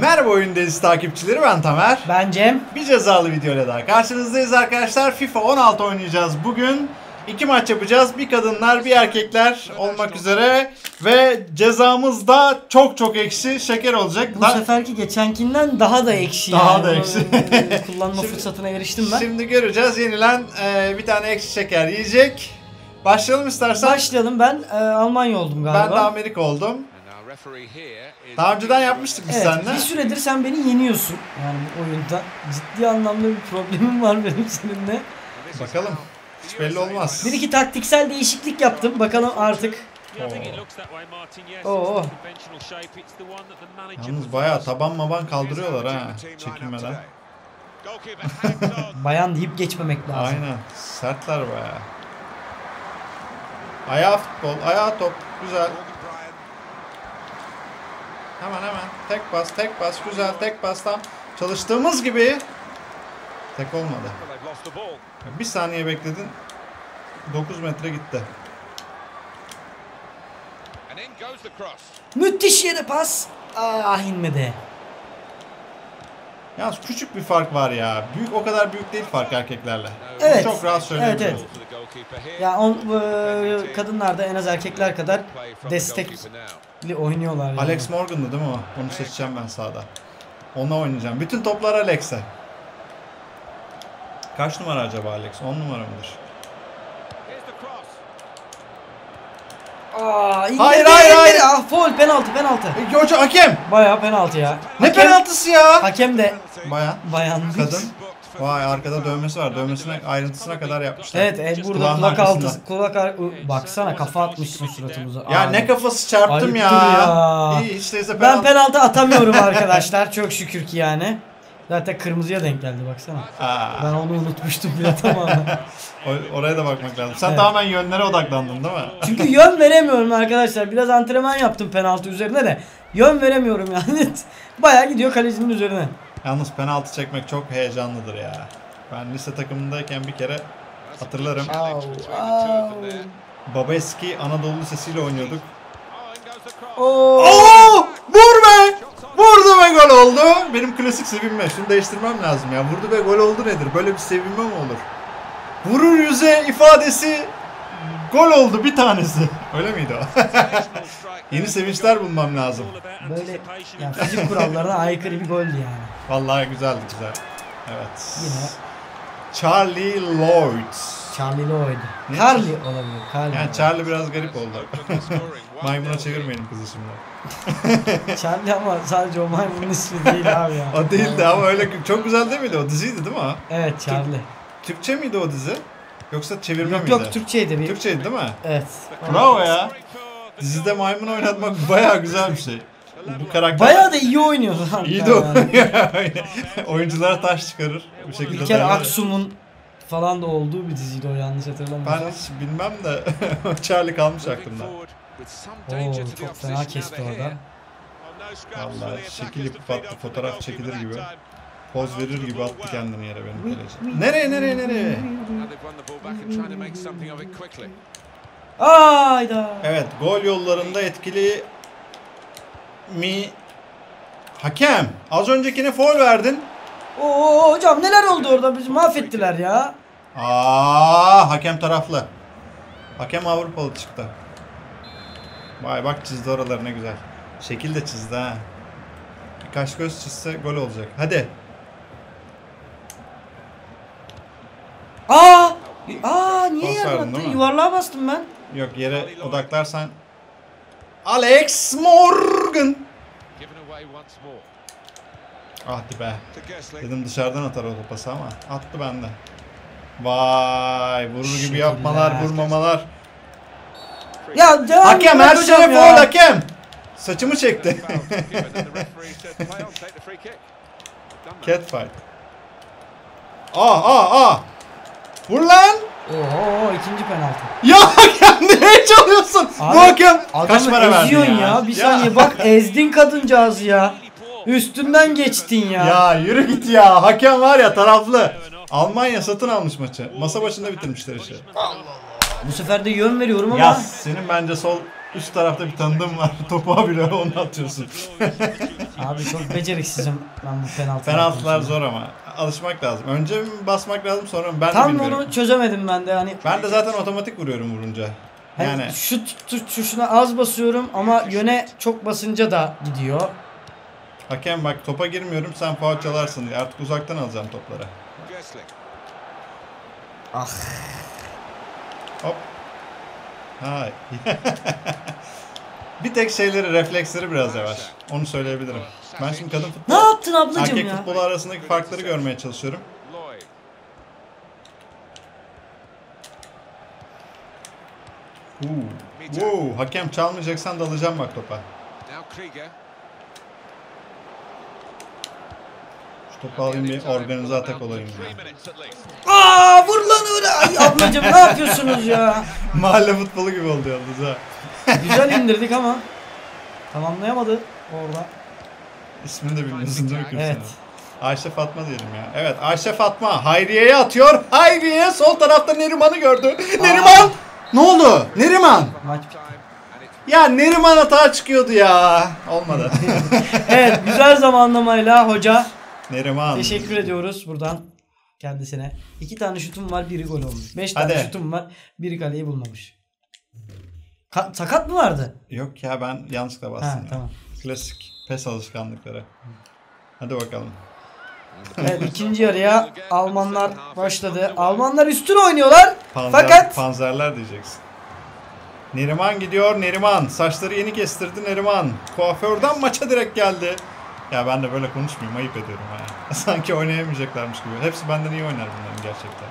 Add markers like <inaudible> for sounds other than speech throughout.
Merhaba oyun dizisi takipçileri ben Tamer. Ben Cem. Bir cezalı videoyla daha karşınızdayız arkadaşlar. FIFA 16 oynayacağız bugün. İki maç yapacağız. Bir kadınlar bir erkekler olmak üzere. Ve cezamız da çok çok ekşi şeker olacak. Bu Da- seferki geçenkinden daha da ekşi Daha da ekşi. <laughs> Kullanma Şimdi- fırsatına eriştim ben. Şimdi göreceğiz. Yenilen e, bir tane ekşi şeker yiyecek. Başlayalım istersen. Başlayalım. Ben e, Almanya oldum ben galiba. de Amerika oldum. Daha önceden yapmıştık biz evet, seninle. bir süredir sen beni yeniyorsun. Yani bu oyunda ciddi anlamda bir problemim var benim seninle. Bakalım. Hiç belli olmaz. Bir iki taktiksel değişiklik yaptım. Bakalım artık. Oo. Yalnız bayağı taban maban kaldırıyorlar ha çekinmeden. <laughs> Bayan deyip geçmemek lazım. Aynen. Sertler bayağı. Ayağı futbol, ayağı top. Güzel. Hemen hemen. Tek pas, tek pas. Güzel, tek pastan. Çalıştığımız gibi. Tek olmadı. Bir saniye bekledin. 9 metre gitti. Müthiş yere pas. Ah inmedi. Yalnız küçük bir fark var ya. Büyük o kadar büyük değil fark erkeklerle. Bunu Evet. Çok rahat söyleyebilirim. Evet, Ya on, e, kadınlar da en az erkekler kadar destekli oynuyorlar. Yani. Alex Morgan'dı değil mi o? Onu seçeceğim ben sağda. Onunla oynayacağım. Bütün toplar Alex'e. Kaç numara acaba Alex? 10 numara mıdır? Aa, Hayır, hayır, hayır. Ah foul penaltı penaltı. E, hoca hakem! Bayağı penaltı ya. Ne Hakem- penaltısı ya? Hakem de Bayan, bayan. kadın. <laughs> Vay arkada dövmesi var. Dövmesine ayrıntısına kadar yapmışlar. Evet e, burada Kulağın kulak arkasında. altı kulak ar- baksana kafa atmışsın suratımıza. Ya Abi. ne kafası çarptım ya. Ya. İyi hiç değilse Ben penaltı. penaltı atamıyorum <laughs> arkadaşlar çok şükür ki yani. Zaten kırmızıya denk geldi baksana. Aa, Ben onu unutmuştum bile tamamen. o- oraya da bakmak lazım. Sen Evet. tamamen yönlere odaklandın değil mi? Çünkü yön veremiyorum arkadaşlar. Biraz antrenman yaptım penaltı üzerine de. Yön veremiyorum yani. <laughs> Bayağı gidiyor kalecinin üzerine. Yalnız penaltı çekmek çok heyecanlıdır ya. Ben lise takımındayken bir kere hatırlarım. Au, au. Babeski Anadolu Lisesi'yle oynuyorduk. Oo. Oo! Vur be! Vurdu ve gol oldu. Benim klasik sevinme. Şunu değiştirmem lazım ya. Vurdu ve gol oldu nedir? Böyle bir sevinme mi olur? Vurur yüze ifadesi gol oldu bir tanesi. Öyle miydi o? <laughs> Yeni sevinçler bulmam lazım. Böyle yani fizik kurallarına aykırı bir goldü yani. Vallahi güzeldi güzel. Evet. Yine Charlie Lloyd. Charlie Lloyd. Ne? Carly olabilir. Carly. Yani Charlie biraz garip oldu. <laughs> Maymuna çevirmeyelim kızı şimdi. <laughs> Charlie ama sadece o maymunun ismi değil abi ya. O değildi ama öyle çok güzel değil miydi? O diziydi değil mi? Evet Charlie. Türkçe miydi o dizi? Yoksa çevirme Yok miydi? yok Türkçeydi bir. Türkçeydi değil mi? Evet. Bravo ya. Dizide maymun oynatmak bayağı güzel bir şey. Bu karakter Bayağı da iyi oynuyordu. <laughs> lan iyi de yani. oyunculara taş çıkarır. Bu şekilde İlker. Aksum'un falan da olduğu bir diziydi o yanlış Ben hatırlamıyorsam. hiç bilmem de <laughs> Charlie kalmış aklımda. Oo çok fena kesti orada. Vallahi şekil yapıp attı fotoğraf çekilir gibi. Poz verir gibi attı kendini yere benim kaleci. Nereye nereye nereye? Ayda. Evet gol yollarında etkili mi hakem. Az öncekine foul verdin. Oo hocam neler oldu orada bizi mahvettiler ya. Aa hakem taraflı. Hakem Avrupalı çıktı. Vay bak çizdi oraları ne güzel. Şekil de çizdi ha. Birkaç göz çizse gol olacak. Hadi. Aa! Aa niye Pas yere verdin, attın? değil mi? Yuvarlığa bastım ben. Yok yere odaklarsan. Alex Morgan. Hadi be. Dedim dışarıdan atar o pası ama attı bende. Vay vurur gibi yapmalar vurmamalar. Ya devam Hakem her hocam şeye ya. foul hakem. Saçımı çekti. <laughs> Catfight. Aa aa aa. Vur lan. Oo ikinci penaltı. <laughs> Ya hakem nereye çalıyorsun? Abi, Bu hakem kaç para eziyorsun ya? ya. Bir saniye bak ezdin kadıncağızı ya. Üstünden geçtin ya. Ya yürü git ya. Hakem var ya taraflı. Almanya satın almış maçı. Masa başında bitirmişler işi. Bu sefer de yön veriyorum ama. Ya senin bence sol üst tarafta bir tanıdığım var. <laughs> Topu habire onu atıyorsun. Abi çok beceriksizim ben bu penaltı. Penaltılar zor ama. Alışmak lazım. Önce mi basmak lazım sonra mı? Ben de Tam bilmiyorum. onu çözemedim ben de hani. Ben de zaten otomatik vuruyorum vurunca. Hani Yani şut tuş- tuşuna az basıyorum ama yöne çok basınca da gidiyor. hakem bak topa girmiyorum sen faul çalarsın diye. Artık uzaktan alacağım topları. Ah. Hop. Hay. <laughs> bir tek şeyleri, refleksleri biraz yavaş. Onu söyleyebilirim. Ben şimdi kadın Ne futbol, yaptın ablacım erkek ya? futbolu arasındaki farkları görmeye çalışıyorum. Uu. Wow, hakem çalmayacaksan dalacağım bak topa. Şu topu alayım bir organize atak olayım ya. Aa vur lan öyle. Ay ablacım ne yapıyorsunuz ya? <laughs> Mahalle futbolu gibi oldu yalnız ha. Güzel indirdik ama tamamlayamadı orada. İsmini de bilmiyorsun değil mi? Evet. Ayşe Fatma diyelim ya. Evet Ayşe Fatma Hayriye'ye atıyor. Hayriye sol tarafta Neriman'ı gördü. Neriman! Ne oldu? Neriman! Maç. Ya Neriman hata çıkıyordu ya. Olmadı. <laughs> Evet güzel zamanlamayla hoca. Neriman. Teşekkür ediyoruz buradan kendisine. İki tane şutum var biri gol olmuş. Beş tane Hadi. şutum var biri kaleyi bulmamış. Ka- sakat mı vardı? Yok ya ben yanlışlıkla bastım. Ha ya. tamam. Klasik pes alışkanlıkları. Hadi bakalım. Evet ikinci yarıya Almanlar başladı. Almanlar üstün oynuyorlar. Panzer, Fakat Panzerler diyeceksin. Neriman gidiyor. Neriman. Saçları yeni kestirdi Neriman. Kuaförden maça direkt geldi. Ya ben de böyle konuşmayayım. Ayıp ediyorum ha. <laughs> Sanki oynayamayacaklarmış gibi. Hepsi benden iyi oynar bunların gerçekten.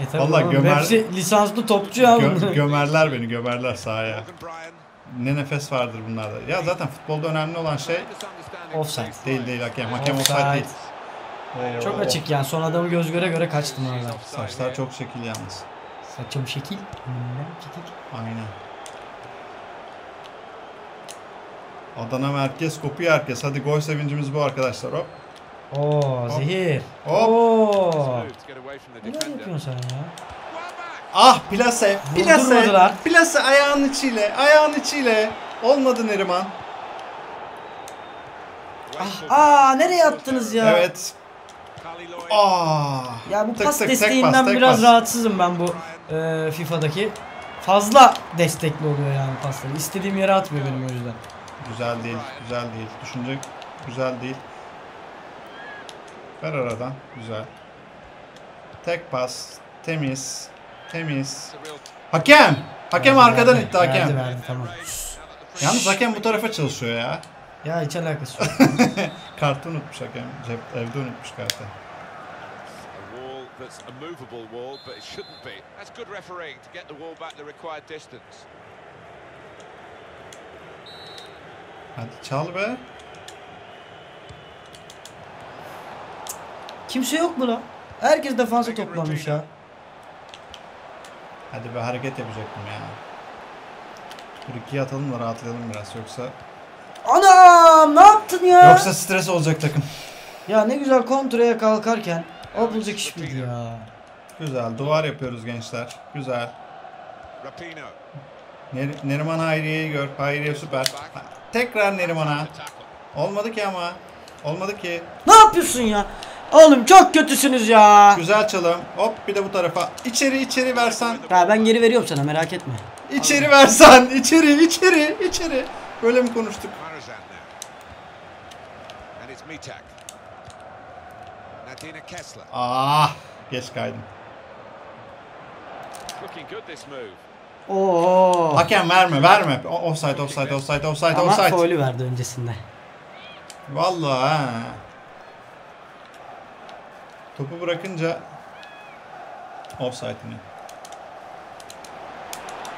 E, tabii Vallahi oğlum, gömer- hepsi lisanslı topçu ya Gö- gömerler beni. Gömerler sahaya. Ne nefes vardır bunlarda. Ya zaten futbolda önemli olan şey. Offside. değil değil hakem. Hakem Offside. offside değil. Oo. Çok açık yani. Son adamı göz göre göre kaçtım orada. Saçlar çok şekil yalnız. Saçım şekil. Aynen. Adana merkez kopuyor herkes. Hadi gol sevincimiz bu arkadaşlar. Hop. Oo zehir. Hop. Oo. Neler yapıyorsun sen ya? Ah plase. Plase. Plase ayağın içiyle. Ayağın içiyle. Olmadı Neriman. Wasteful Aa nereye attınız ya? Evet. Ah. Ya bu Tık pas tık, tek desteğinden pas, tek biraz pas. rahatsızım ben bu e, FIFA'daki. Fazla destekli oluyor yani pasları. İstediğim yere atmıyor benim o yüzden. Güzel değil. Güzel değil. Düşünce güzel değil. Ver aradan. Güzel. Tek pas. Temiz. Temiz. Hakem. Hakem Verdi, arkadan verdi, itti hakem. Verdi verdi tamam. Yalnız hakem bu tarafa çalışıyor ya. Ya hiç alakası yok. <laughs> Kartı unutmuş hakem. Cep, evde unutmuş kartı. That's a movable wall, but it shouldn't be. That's good refereeing to get the wall back the required distance. Hadi çal be. Kimse yok mu lan? Herkes defansa toplanmış ya. Hadi be hareket yapacaktım ya. Dur ikiye atalım da rahatlayalım biraz yoksa Anam ne yaptın ya? yoksa stres olacak takım. Ya ne güzel kontraya kalkarken yapılacak iş miydi ya? Güzel duvar yapıyoruz gençler. Güzel. Ner- Neriman Hayriye'yi gör. Hayriye süper. Tekrar Neriman'a. Olmadı ki ama. Olmadı ki. Ne yapıyorsun ya? Oğlum çok kötüsünüz ya. Güzel çalım. Hop bir de bu tarafa. İçeri içeri versen. Ya ben geri veriyorum sana merak etme. İçeri versen. İçeri içeri içeri. Böyle mi konuştuk? Ah geç kaydım. Oo. Hakem verme verme. O- Offside offside offside offside Ama offside. faulü verdi öncesinde. Vallahi ha. Topu bırakınca offside yine.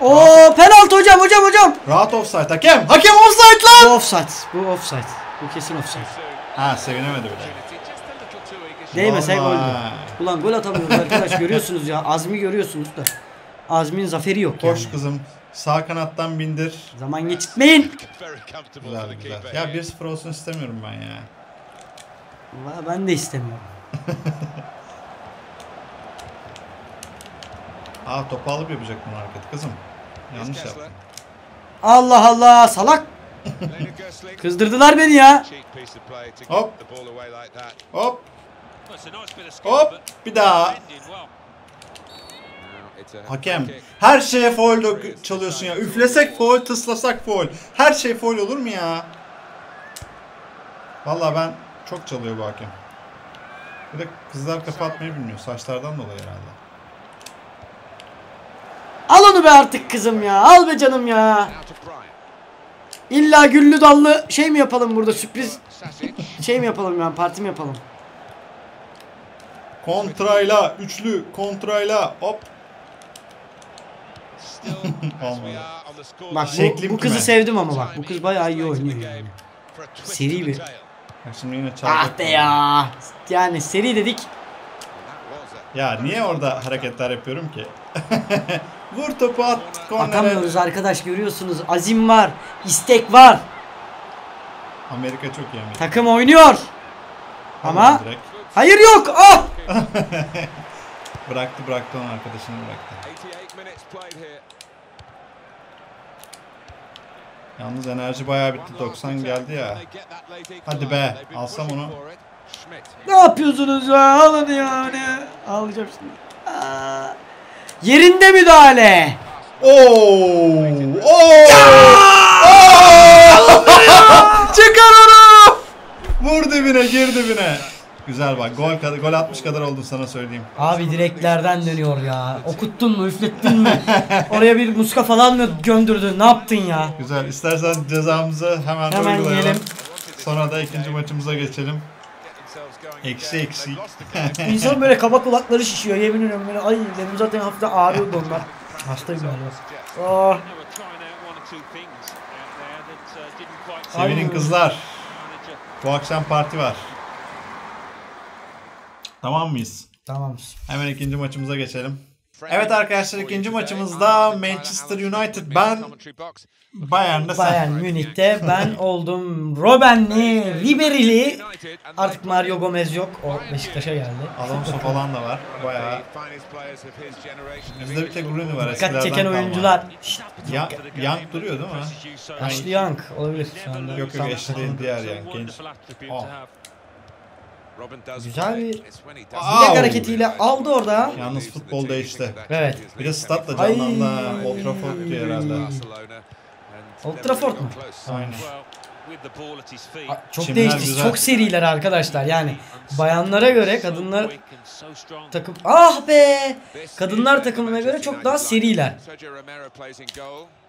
Oo penaltı hocam hocam hocam. Rahat offside hakem. Hakem offside Bu lan. offside. Bu offside. Bu kesin offside. Ha sevinemedi bile. Değmese goldü. Vallahi. Ulan gol atamıyoruz arkadaş görüyorsunuz ya. Azmi görüyorsunuz da. Azmin zaferi yok yani. Koş kızım. Sağ kanattan bindir. Zaman geçitmeyin. Güzel güzel. Ya here. 1-0 olsun istemiyorum ben ya. Valla ben de istemiyorum. <laughs> Aa topu alıp yapacak bunu hareket kızım. Yanlış yaptım. Allah Allah salak. Kızdırdılar beni ya. Hop. Hop hop bir daha. Hakem her şeye foul çalıyorsun ya. Üflesek foul, tıslasak foul. Her şey foul olur mu ya? Vallahi ben çok çalıyor bu hakem. Bir de kızlar kafa atmayı bilmiyor. Saçlardan dolayı herhalde. Al onu be artık kızım ya. Al be canım ya. İlla güllü dallı şey mi yapalım burada sürpriz şey mi yapalım yani parti mi yapalım? Kontrayla, üçlü kontrayla hop. <laughs> Bak bu, bu kızı sevdim ama bak bu kız bayağı iyi oynuyor yani. Seri bir- Bak Şimdi yine çalacak. Ah be ya. Yani seri dedik. Ya niye orada hareketler yapıyorum ki? <laughs> Vur topu at kornere. Atamıyoruz arkadaş görüyorsunuz. Azim var. istek var. Amerika çok iyi Amerika. Takım oynuyor. Ama Direkt. hayır yok. Ah! <laughs> Bıraktı bıraktı onu arkadaşını bıraktı. 88 minutes played here. Yalnız enerji bayağı bitti. 90 geldi ya. Hadi be, alsam onu. Ne yapıyorsunuz ya? Alın yani. Alacağım şimdi. Aa. Yerinde müdahale. Oo! Oo! Oo! <laughs> Çıkar onu! Vur dibine, gir dibine. Güzel bak. Gol kadar gol atmış kadar oldu sana söyleyeyim. Abi direklerden dönüyor ya. Okuttun mu, üflettin mi? <laughs> Oraya bir muska falan mı gömdürdün? Ne yaptın ya? Güzel. İstersen cezamızı hemen, Hemen uygulayalım. yiyelim. Sonra da ikinci maçımıza geçelim. Eksi eksi. <laughs> İnsan böyle kaba kulakları şişiyor. Yemin ediyorum böyle ay benim zaten hafiften ağrıyordu onlar. Hastayım galiba. Oh. Sevinin kızlar. Bu akşam parti var. Tamam mıyız? Tamam. Hemen ikinci maçımıza geçelim. Evet arkadaşlar ikinci maçımızda Manchester United ben Bayern'de sen. Bayern Münih'te ben oldum Robben'li, Ribery'li. Artık Mario Gomez yok. O Beşiktaş'a geldi. Alonso falan da var. Bayağı. Bizde bir tek Rooney var Dikkat çeken kalma. oyuncular. Şşt, Ya, Young duruyor değil mi? Ashley Young olabilir şu anda. Yok yok değil diğer ya genç. Oh. Güzel bir-! Bilek hareketiyle aldı orada. Yalnız futbol değişti. Evet. Bir de stat da Ay. canlandı. Old Trafford diye herhalde. Old Trafford mu? Aynen. A- Çok Çimler değişti. güzel. Çok seriler arkadaşlar. Yani bayanlara göre kadınlar takım ah be kadınlar takımına göre çok daha seriler.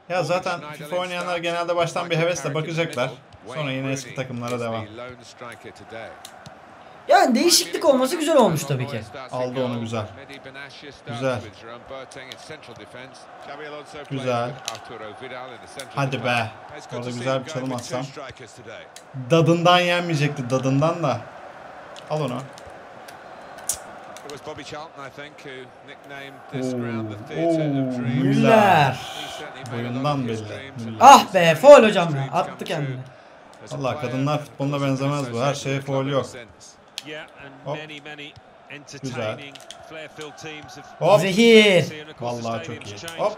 Ya zaten FIFA oynayanlar genelde baştan bir hevesle bakacaklar. Sonra yine eski takımlara devam. Yani değişiklik olması güzel olmuş tabii ki. Aldı onu güzel. Güzel. Güzel. Hadi be. Orada güzel bir çalım atsam. Dadından yenmeyecekti dadından da. Al onu. Müller. Boyundan belli. Müller. Ah be foul hocam ya. Attı kendini. Valla kadınlar futboluna benzemez bu. Her şeye foul yok. Hop. Güzel. Hop. Zehir. Vallahi çok iyi. Hop.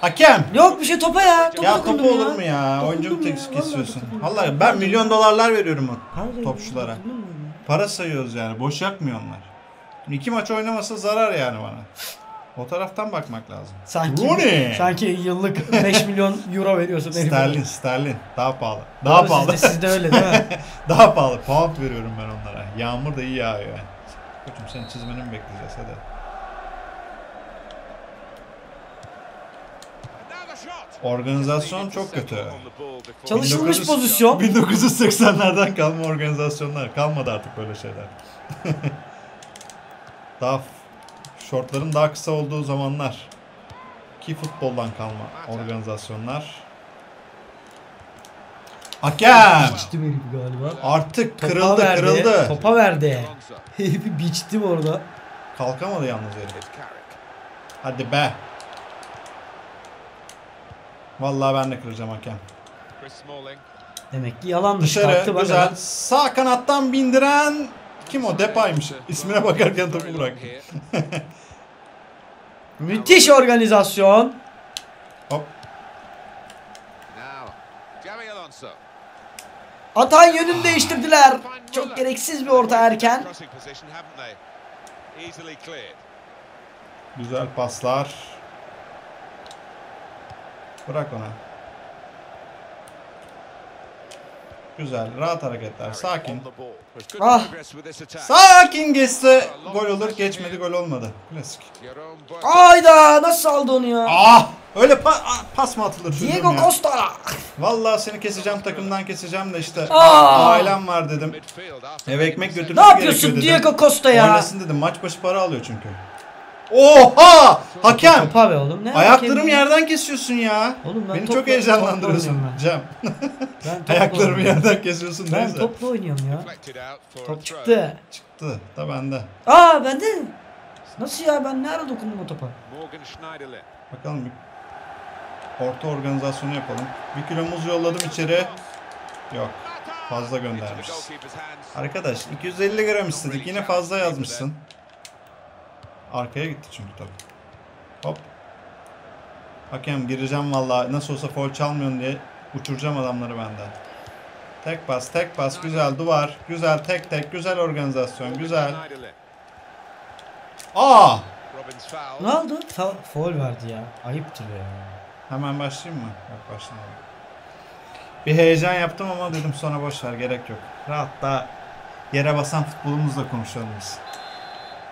Hakem. Yok bir şey topa ya. Topa Ya topu olur mu ya? Oyuncu tek kesiyorsun? Vallahi ben milyon dolarlar veriyorum o topçulara. Para sayıyoruz yani. Boş yakmıyor onlar. İki maç oynamasa zarar yani bana. O taraftan bakmak lazım. Sanki, Rooney. sanki yıllık 5 <laughs> milyon euro veriyorsun. Sterlin, sterlin. Daha pahalı. Daha Doğru, pahalı. Sizde, sizde öyle değil mi? <laughs> Daha pahalı. Pound veriyorum ben onlara. Yağmur da iyi yağıyor yani. Koçum senin çizmeni mi bekleyeceğiz hadi. Organizasyon çok kötü. Çalışılmış 1900 pozisyon. 1980'lerden kalma organizasyonlar. Kalmadı artık böyle şeyler. <laughs> daha şortların daha kısa olduğu zamanlar. Ki futboldan kalma organizasyonlar. Hakem! Biçtim herif galiba. Artık Topa kırıldı verdi. kırıldı. Topa verdi. <laughs> Herifi biçtim orada. Kalkamadı yalnız herif. Hadi be. Vallahi ben de kıracağım hakem. Demek ki yalanmış. Dışarı Kalktı güzel. adam. Sağ kanattan bindiren kim o? Depaymış. İsmine bakarken topu bırak. <laughs> Müthiş organizasyon. Hop. Atan yönünü değiştirdiler. Çok gereksiz bir orta erken. Güzel paslar. Bırak ona. Güzel. Rahat hareketler. Sakin. Ah. Sakin geçse gol olur. Geçmedi gol olmadı. Klasik. Ayda nasıl aldı onu ya? Ah! Öyle pa- ah, pas mı atılır Diego? Costa. Vallahi seni keseceğim takımdan keseceğim de işte Aa! ailem var dedim. Eve ekmek the götür. Ne yapıyorsun Diego Costa ya? Oynasın dedim. Maç başı para alıyor çünkü. Oha! Hakem! Topa be oğlum. Ne Ayaklarım hakem yerden kesiyorsun ya. Oğlum ben Beni topla- çok heyecanlandırıyorsun oynuyorum Cem. Ben <laughs> Ayaklarımı oynuyorum. yerden kesiyorsun Ben neyse. topla oynuyorum ya. Top çıktı. Çıktı da bende. Aa bende. Nasıl ya ben nerede dokundum o topa? Bakalım bir orta organizasyonu yapalım. Bir kilo muz yolladım içeri. Yok. Fazla hands. Arkadaş 250 gram istedik. Yine fazla yazmışsın. Arkaya gitti çünkü top. Hop. Hakem gireceğim vallahi. Nasıl olsa foul çalmıyorsun diye uçuracağım adamları benden. Tek pas, tek pas, güzel duvar, güzel tek tek, güzel organizasyon, güzel. Aa! Ne oldu? Fa- foul verdi ya. Ayıptır ya. Hemen başlayayım mı? Yok başlamadım. Bir heyecan yaptım ama dedim sonra boş ver gerek yok. Rahat da yere basan futbolumuzla konuşalım biz.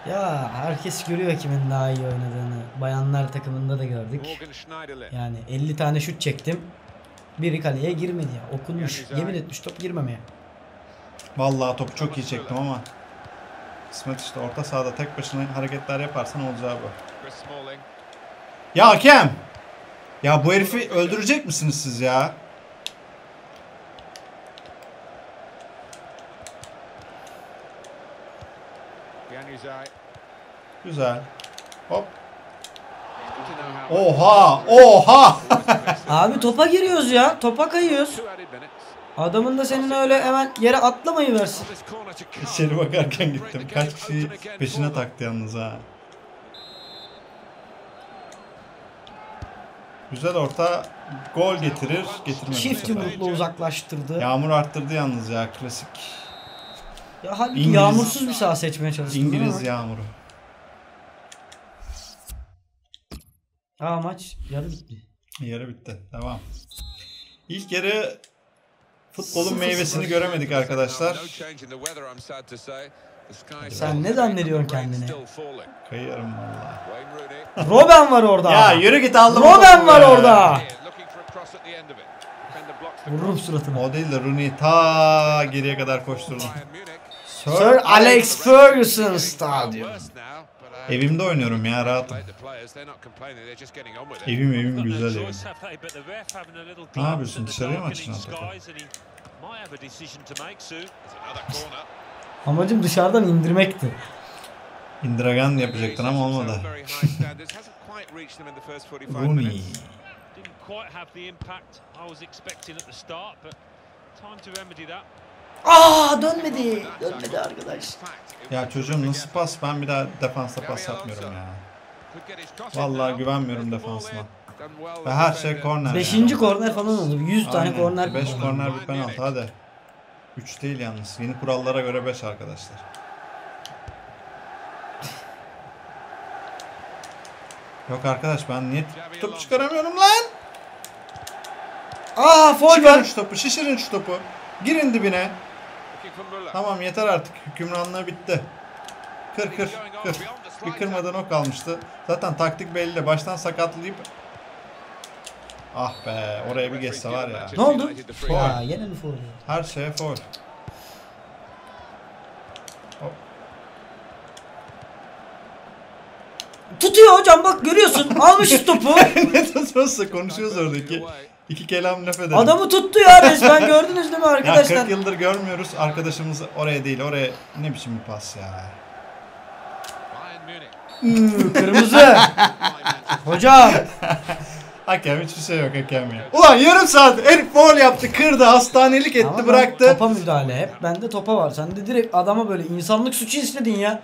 Ya herkes görüyor kimin daha iyi oynadığını. Bayanlar takımında da gördük. Yani 50 tane şut çektim. Biri kaleye girmedi ya. Okunmuş. Yemin etmiş top girmemeye. Vallahi topu çok iyi çektim ama kısmet işte orta sahada tek başına hareketler yaparsan olacağı bu. Ya hakem! Ya bu herifi öldürecek misiniz siz ya? Güzel. Hop. Oha! Oha! <laughs> Abi topa giriyoruz ya. Topa kayıyoruz. Adamın da senin öyle hemen yere atlamayı versin. İçeri bakarken gittim. Kaç kişi peşine taktı yalnız ha. Güzel orta gol getirir, getirmez. Çift yumrukla uzaklaştırdı. Ya, Yağmur arttırdı yalnız ya klasik. halbuki İngiliz- yağmursuz bir saha seçmeye çalıştım. İngiliz ama- yağmuru. Aa maç yarı bitti. Yarı bitti. Devam. İlk yarı futbolun meyvesini göremedik arkadaşlar. Sen ne zannediyorsun kendini? Kayarım valla. Robben var orada. Ya yürü git aldım. Robben var orada. Vururum suratına. O değil de Rooney ta geriye kadar koşturdum. Sir Alex Ferguson Stadyum. Evimde oynuyorum ya rahatım. Evim evim güzel evim. Ne yapıyorsun? Dışarıya mı darkening açacaksın topu? skies and he might have a decision to make soon. There's another corner. Amacım dışarıdan indirmekti. Indragan yapacaktın ama olmadı. Very high standards, hasn't quite reached them in the first 45 Rooney. Didn't quite have the impact I was expecting at the start, but time to remedy that. Aa dönmedi. Dönmedi arkadaş. Ya çocuğum nasıl pas? Ben bir daha defansta pas atmıyorum ya. Vallahi güvenmiyorum defansıma. Ve her şey korner. Beşinci korner falan oldu. 100 tane korner. 5 korner bir penaltı hadi. 3 değil yalnız. Yeni kurallara göre 5 arkadaşlar. Yok arkadaş ben niye top çıkaramıyorum lan? Aa foul var. şu topu, şişirin şu topu. Girin dibine. Tamam yeter artık. Hükümranlığı bitti. Kır kır kır. Bir kırmadan o kalmıştı. Zaten taktik belli. Baştan sakatlayıp Ah be oraya bir geçse var ya. Ne oldu? Foul. Ya yine mi foul? Her şeye foul. Hop. Tutuyor hocam bak görüyorsun. Almışız topu. <laughs> ne tutması konuşuyoruz oradaki. İki kelam laf edelim. Adamı tuttu ya resmen gördünüz değil mi ya arkadaşlar? 40 yıldır görmüyoruz arkadaşımızı oraya değil oraya ne biçim bir pas ya. Hmm, Kırmızı. <laughs> hocam. Hakem hiçbir şey yok hakem ya. Ulan yarım saat herif foul yaptı kırdı hastanelik etti Ama bıraktı. Topa müdahale hep. Bende topa var. Sen de direkt adama böyle insanlık suçu istedin ya.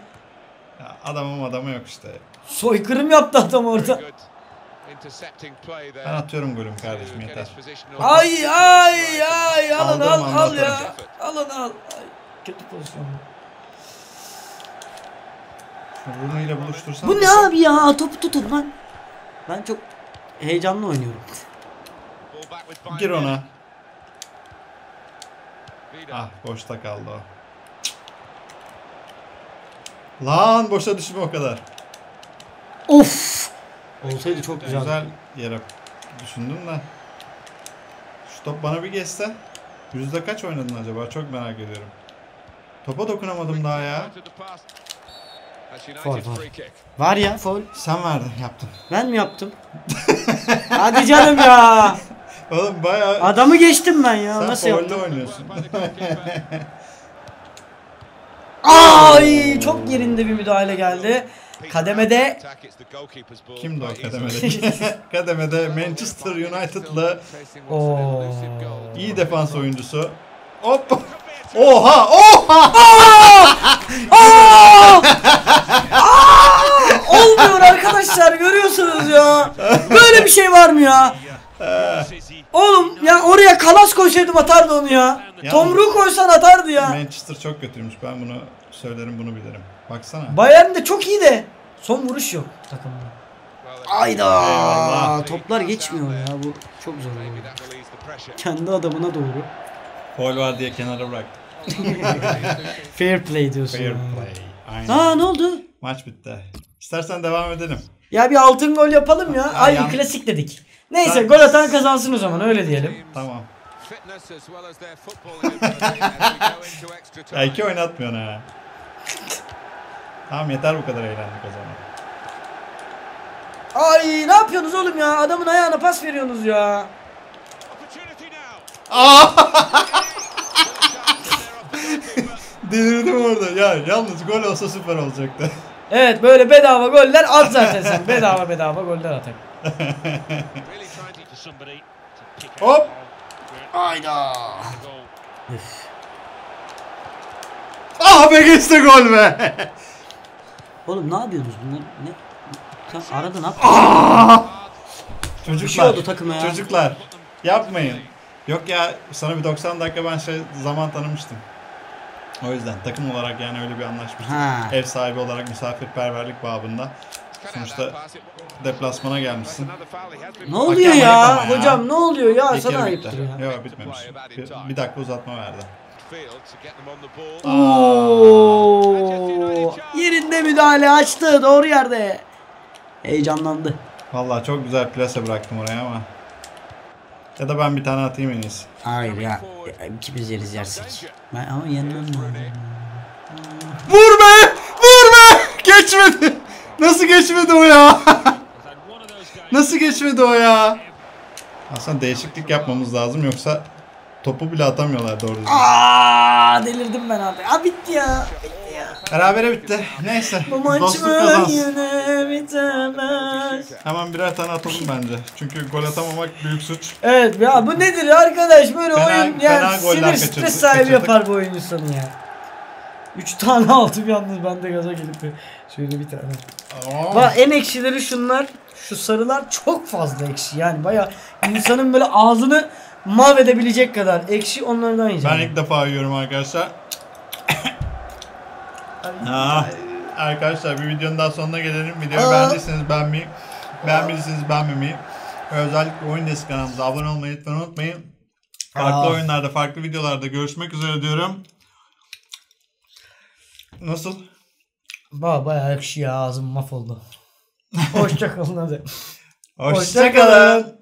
Ya adamım adamı yok işte. Soykırım yaptı adam orada. Ben atıyorum golümü to kardeşim get yeter. Ay ay ay alın al Aldırma, al ya. anlatırım. Alın al. Ay, kötü pozisyon. Rooney ile buluştursam. Bu ne abi ya? Topu tutun lan. Ben çok heyecanlı oynuyorum. Gir ona. Ah boşta kaldı o. Lan boşa düşme o kadar. Of. Olsaydı çok güzel. Güzel yere düşündüm de. Şu top bana bir geçse. Yüzde kaç oynadın acaba? Çok merak ediyorum. Topa dokunamadım daha ya. Free kick. Var ya foul. Sen verdin yaptın. Ben mi yaptım? <laughs> Hadi canım ya. Oğlum bayağı Adamı geçtim ben ya. sen Nasıl yaptım? oynuyorsun. The <laughs> goalkeeper. Ay çok yerinde bir müdahale geldi. Kademede. Kimdi o kademede? <laughs> <laughs> kademede Manchester United'lı iyi defans oyuncusu. Hop! <laughs> Oha! Oha! Aa! Aa! Olmuyor arkadaşlar görüyorsunuz ya. Böyle bir şey var mı ya? Oğlum ya oraya kalas koysaydım atardı onu ya. Ya. Tomruğu koysan atardı ya. Manchester çok kötüymüş. Ben bunu söylerim bunu bilirim. Baksana. Bayern de çok iyi de son vuruş yok takımda. Ayda toplar geçmiyor ya bu çok zor. Pressure. Kendi adamına doğru. Foul var diye kenara bırak. <laughs> Fair play diyorsun. Fair play. Aynen. Aa ne oldu? Maç bitti. İstersen devam edelim. Ya bir altın gol yapalım ya. Ay yan- klasik dedik. Neyse gol atan kazansın o zaman öyle diyelim. Tamam. Belki <laughs> oynatmıyorsun ha. Tamam yeter bu kadar eğlendik o zaman. Ay ne yapıyorsunuz oğlum ya? Adamın ayağına pas veriyorsunuz ya. <laughs> Delirdim orada. Ya yalnız gol olsa süper olacaktı. Evet böyle bedava goller at zaten sen. Bedava bedava goller atak. Hop. out the Ayda. goal. Ah be geçti gol be. Oğlum ne yapıyorsunuz bunlar? Ne? Sen arada ne yapıyorsun? Çocuklar. Bir şey oldu takıma ya. Çocuklar. Yapmayın. Yok ya sana bir 90 dakika ben şey zaman tanımıştım. O yüzden takım olarak yani öyle bir anlaşmıştık. Ha. Ev sahibi olarak misafirperverlik babında. Sonuçta deplasmana gelmişsin. Ne oluyor ya? ya. Hocam ne oluyor ya? Bir Sana ayıptır ya. Yok bitmemiş. Bir, bir dakika uzatma verdi. Field to get them on the ball. Oo. Yerinde müdahale açtı. Doğru yerde. Heyecanlandı. Vallahi çok güzel plase bıraktım oraya ama. Ya da ben bir tane atayım en iyisi. Hayır ya. ya ikimiz yeriz yersek. Ben ama yenmem. Vur be! Vur be! Geçmedi. Nasıl geçmedi o ya? <laughs> Nasıl geçmedi o ya? Aslında değişiklik yapmamız lazım yoksa topu bile atamıyorlar doğru düzgün. Aa delirdim ben artık. Aa bitti ya. Bitti ya. Berabere bitti. Neyse. Bu maç Dostluk mı kazansın. yine bitemez. Hemen birer tane atalım bence. Çünkü gol atamamak büyük suç. Evet ya bu nedir ya arkadaş böyle Fena- oyun fena yani goller sinir kaçırdık- stres sahibi kaçırdık. yapar bu oyun insanı ya. 3 tane aldım yalnız ben de gaza gelip şöyle bir tane. Aa. Bak en ekşileri şunlar. Şu sarılar çok fazla ekşi yani baya insanın böyle ağzını mahvedebilecek kadar ekşi onlardan yiyeceğim. Ben ilk defa yiyorum arkadaşlar. Ah, arkadaşlar bir videonun daha sonuna gelelim. Videoyu Aa. beğendiyseniz beğenmeyi, beğenmediyseniz beğenmemeyi ve özellikle Oyun Desk kanalımıza abone olmayı lütfen unutmayın. Farklı Aa. oyunlarda, farklı videolarda görüşmek üzere diyorum. Nasıl? Ba bayağı ekşi ya ağzım mahvoldu. <laughs> Hoşçakalın hadi. Hoşçakalın.